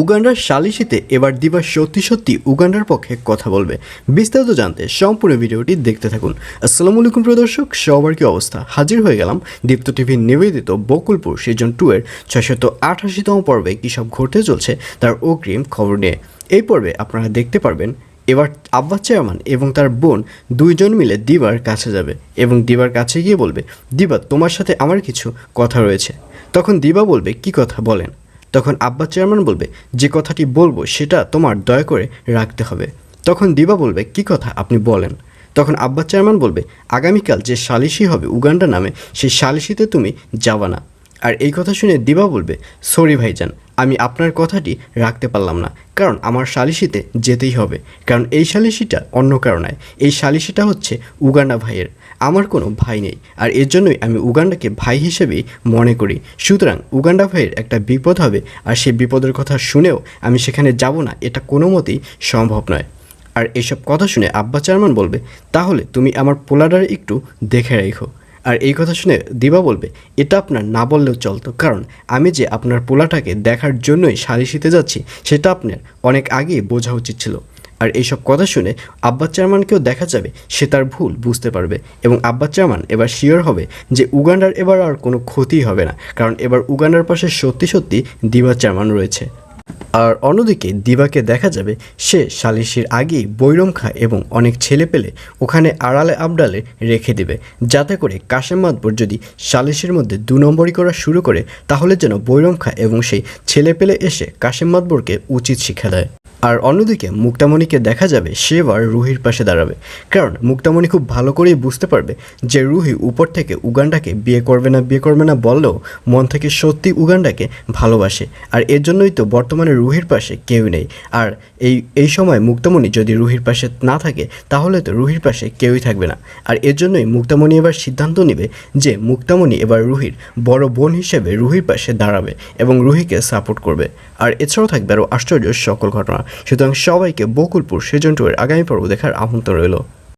উগান্ডার সালিসিতে এবার দিবা সত্যি সত্যি উগান্ডার পক্ষে কথা বলবে। বিস্তারিত জানতে সম্পূর্ণ ভিডিওটি দেখতে থাকুন। আসসালামু আলাইকুম প্রিয় দর্শক, সবার কি অবস্থা? হাজির হয়ে গেলাম দীপ্ত টিভির নিবেদিত বকুলপুর সিজন টু এর ছয়শত আঠাশিতম পর্বে কী সব ঘটতে চলছে তার অগ্রিম খবর নিয়ে। এই পর্বে আপনারা দেখতে পারবেন, এবার আব্বাস চেয়ারম্যান এবং তার বোন দুইজন মিলে দিবার কাছে যাবে এবং দিবার কাছে গিয়ে বলবে, দিবা, তোমার সাথে আমার কিছু কথা রয়েছে। তখন দিবা বলবে, কি কথা? বলেন। তখন আব্বা চেয়ারম্যান বলবে, যে কথাটি বলব সেটা তোমার দয়া করে রাখতে হবে। তখন দিবা বলবে, কি কথা? আপনি বলেন। তখন আব্বা চেয়ারম্যান বলবে, আগামীকাল যে সালিশি হবে উগান্ডা নামে, সেই সালিশিতে তুমি যাবা না। আর এই কথা শুনে দিবা বলবে, সরি ভাইজান। আমি আপনার কথাটি রাখতে পারলাম না। কারণ আমার সালিশিতে যেতেই হবে। কারণ এই সালিশিটা অন্য কারণে এই সালিশিটা হচ্ছে উগান্ডা ভাইয়ের। আমার কোনো ভাই নেই। আর এর জন্যই আমি উগান্ডাকে ভাই হিসেবেই মনে করি। সুতরাং উগান্ডা ভাইয়ের একটা বিপদ হবে। আর সেই বিপদের কথা শুনেও আমি সেখানে যাব না। এটা কোনো মতেই সম্ভব নয়। আর এসব কথা শুনে আব্বা চেয়ারম্যান বলবে, তাহলে তুমি আমার পোলাডার একটু দেখে রেখো। আর এই কথা শুনে দিবা বলবে, এটা আপনার না বললেও চলতো। কারণ আমি যে আপনার পোলাটাকে দেখার জন্যই সালিশিতে যাচ্ছি, সেটা আপনার অনেক আগেই বোঝা উচিত ছিল। আর এইসব কথা শুনে আব্বা চেয়ারম্যানকেও দেখা যাবে, সে তার ভুল বুঝতে পারবে। এবং আব্বা চেয়ারম্যান এবার শিওর হবে যে উগান্ডার এবার আর কোনো ক্ষতি হবে না। কারণ এবার উগান্ডার পাশে সত্যি সত্যি দিবা চেয়ারম্যান রয়েছে। আর অন্যদিকে দিবাকে দেখা যাবে, সে সালিশির আগেই বৈরম খায় এবং অনেক ছেলে পেলে ওখানে আড়ালে আবডালে রেখে দেবে, যাতে করে কাশেম মাতবর যদি সালিশির মধ্যে দু নম্বরই করা শুরু করে, তাহলে যেন বৈরম খায় এবং সেই ছেলে পেলে এসে কাশেম মাতবরকে উচিত শিক্ষা দেয়। আর অন্যদিকে মুক্তামণিকে দেখা যাবে সে এবার রুহির পাশে দাঁড়াবে। কারণ মুক্তামণি খুব ভালো করেই বুঝতে পারবে যে রুহি উপর থেকে উগান্ডাকে বিয়ে করবে না, বিয়ে করবে না বললেও মন থেকে সত্যি উগান্ডাকে ভালোবাসে। আর এর জন্যই তো বর্তমানে রুহির পাশে কেউ নেই। আর এই এই সময় মুক্তামণি যদি রুহির পাশে না থাকে, তাহলে তো রুহির পাশে কেউই থাকবে না। আর এর জন্যই মুক্তামণি এবার সিদ্ধান্ত নেবে যে মুক্তামণি এবার রুহির বড় বোন হিসেবে রুহির পাশে দাঁড়াবে এবং রুহিকে সাপোর্ট করবে। আর এছাড়াও থাকবে আরও আশ্চর্য সকল ঘটনা। সুতরাং সবাইকে বকুলপুর সেজন টুয়ের আগামী পর্ব দেখার আমন্ত্রণ রইল।